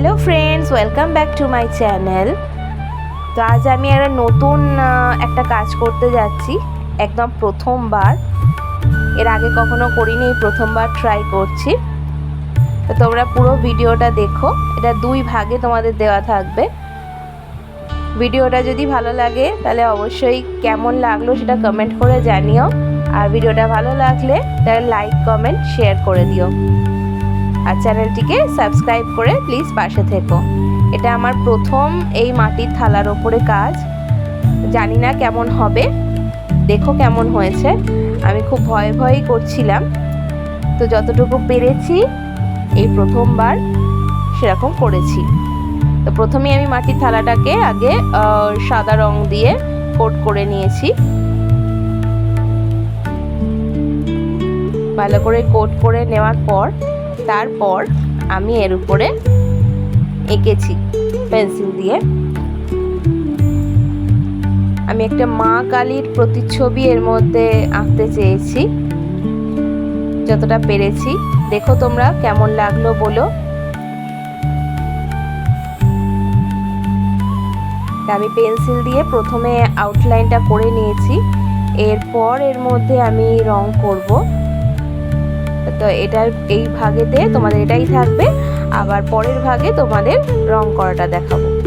Hello friends welcome back to my channel তো আজ আমি একটা নতুন একটা কাজ করতে যাচ্ছি। একদম প্রথমবার। এর আগে কখনো করিনি, এই প্রথমবার ট্রাই করছি। তো তোমরা পুরো ভিডিওটা দেখো। এটা দুই ভাগে তোমাদের দেওয়া থাকবে। ভিডিওটা যদি ভালো লাগে, তাহলে অবশ্যই কেমন লাগল সেটা কমেন্ট করে জানিও। আর ভিডিওটা ভালো লাগলে, তাহলে লাইক কমেন্ট শেয়ার করে দিও। আর চ্যানেলটিকে সাবস্ক্রাইব করে প্লিজ পাশে থেকো। এটা আমার প্রথম এই মাটির থালার ওপরে কাজ। জানি না কেমন হবে। দেখো কেমন হয়েছে। আমি খুব ভয়ে ভয়েই করছিলাম। তো যতটুকু পেরেছি, এই প্রথমবার সেরকম করেছি। তো প্রথমেই আমি মাটির থালাটাকে আগে সাদা রং দিয়ে কোট করে নিয়েছি। ভালো করে কোট করে নেওয়ার পর তারপর আমি এর উপরে এঁকেছি পেন্সিল দিয়ে। আমি একটা মা কালীর প্রতিচ্ছবি এর মধ্যে আঁকতে চেয়েছি। যতটা পেরেছি। দেখো তোমরা কেমন লাগল বলো। আমি পেন্সিল দিয়ে প্রথমে আউটলাইনটা করে নিয়েছি। এরপর এর মধ্যে আমি রং করব। তো এটার এই ভাগেতে তোমাদের এটাই থাকবে। আবার পরের ভাগে তোমাদের রং করাটা দেখাবো।